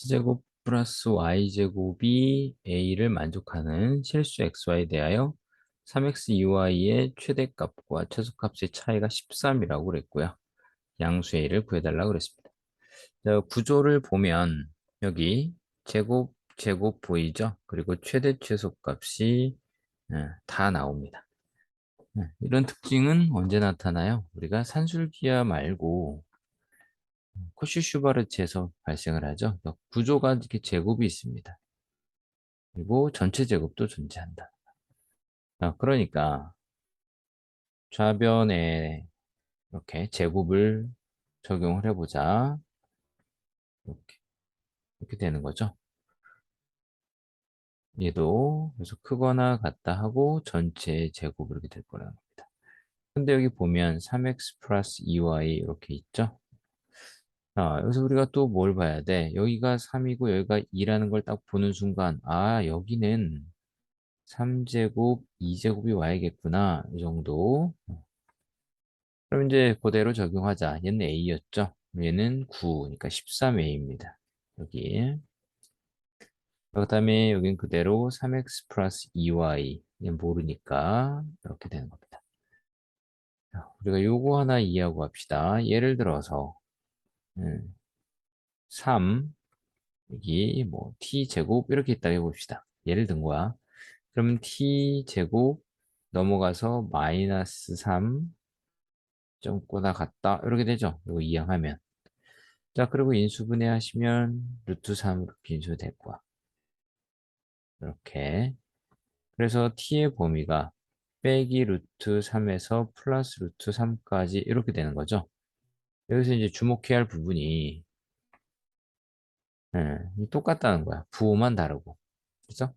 x제곱 플러스 y제곱이 a를 만족하는 실수 xy에 대하여 3x 2y의 최대값과 최소값의 차이가 13이라고 그랬고요. 양수 a를 구해달라고 그랬습니다. 자, 구조를 보면 여기 제곱, 제곱 보이죠? 그리고 최대 최소값이 예, 다 나옵니다. 예, 이런 특징은 언제 나타나요? 우리가 산술기하 말고 코슈슈바르츠에서 발생을 하죠. 구조가 이렇게 제곱이 있습니다. 그리고 전체 제곱도 존재한다. 자, 그러니까 좌변에 이렇게 제곱을 적용을 해보자. 이렇게 이렇게 되는 거죠. 얘도 그래서 크거나 같다 하고 전체 제곱 이렇게 될 거라는 겁니다. 근데 여기 보면 3x 플러스 2y 이렇게 있죠. 자, 여기서 우리가 또 뭘 봐야 돼? 여기가 3이고 여기가 2라는 걸 딱 보는 순간, 아, 여기는 3제곱, 2제곱이 와야겠구나. 이 정도. 그럼 이제 그대로 적용하자. 얘는 A였죠? 얘는 9, 그러니까 13A입니다. 여기. 그 다음에 여긴 그대로 3X 플러스 2Y. 얘는 모르니까 이렇게 되는 겁니다. 자, 우리가 요거 하나 이해하고 합시다. 예를 들어서 음, 3 여기 뭐 t제곱 이렇게 있다 해봅시다. 예를 든 거야. 그러면 t제곱 넘어가서 마이너스 3 점보다 같다 이렇게 되죠. 이거 이항하면 자 그리고 인수분해 하시면 루트 3으로 빈수 될 거야. 이렇게 그래서 t의 범위가 빼기 루트 3에서 플러스 루트 3까지 이렇게 되는 거죠. 여기서 이제 주목해야 할 부분이 예, 똑같다는 거야. 부호만 다르고. 그죠?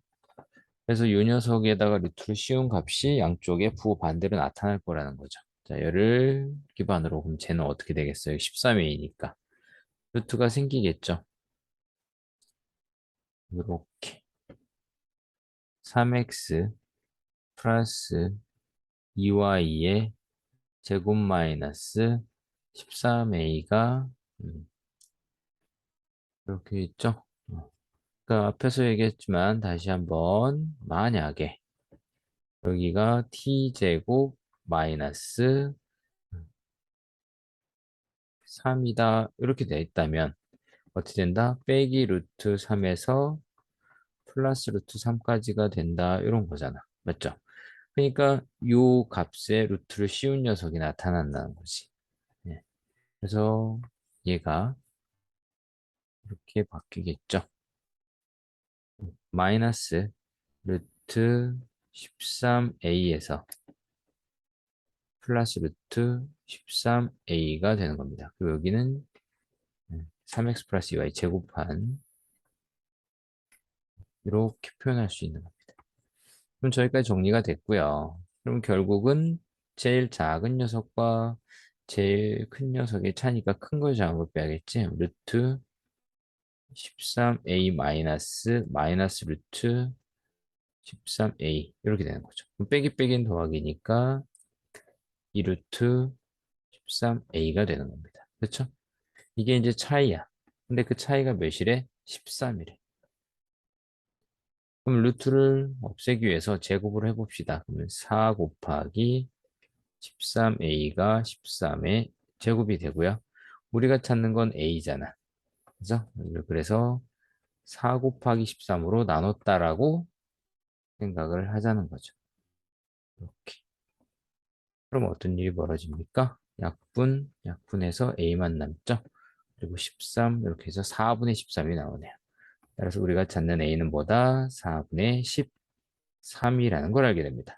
그래서 이 녀석에다가 루트를 씌운 값이 양쪽에 부호 반대로 나타날 거라는 거죠. 자, 얘를 기반으로 그럼 쟤는 어떻게 되겠어요? 13A니까. 루트가 생기겠죠. 이렇게 3X 플러스 2Y의 제곱 마이너스 13A가 음, 이렇게 있죠. 그러니까 앞에서 얘기했지만 다시 한번 만약에 여기가 t제곱 마이너스 3이다 이렇게 돼 있다면 어떻게 된다? 빼기 루트 3에서 플러스 루트 3까지가 된다 이런 거잖아. 맞죠? 그러니까 요 값에 루트를 씌운 녀석이 나타난다는 거지. 네. 그래서 얘가 이렇게 바뀌겠죠. 마이너스 루트 13a에서 플러스 루트 13a가 되는 겁니다. 그리고 여기는 3x 플러스 2y 제곱한 이렇게 표현할 수 있는 겁니다. 그럼 저기까지 정리가 됐고요. 그럼 결국은 제일 작은 녀석과 제일 큰 녀석의 차니까 큰걸걸 빼야겠지. 루트 13a 마이너스 마이너스 루트 13a 이렇게 되는 거죠. 빼기 빼기는 더하기니까 2 루트 13a가 되는 겁니다. 그렇죠? 이게 이제 차이야. 근데 그 차이가 몇이래? 13이래. 그럼 루트를 없애기 위해서 제곱을 해봅시다. 그러면 4 곱하기 13a가 13의 제곱이 되고요. 우리가 찾는 건 a잖아. 그죠? 그래서 4 곱하기 13으로 나눴다라고 생각을 하자는 거죠. 이렇게. 그럼 어떤 일이 벌어집니까? 약분, 약분해서 A만 남죠? 그리고 13, 이렇게 해서 4분의 13이 나오네요. 따라서 우리가 찾는 A는 뭐다? 4분의 13이라는 걸 알게 됩니다.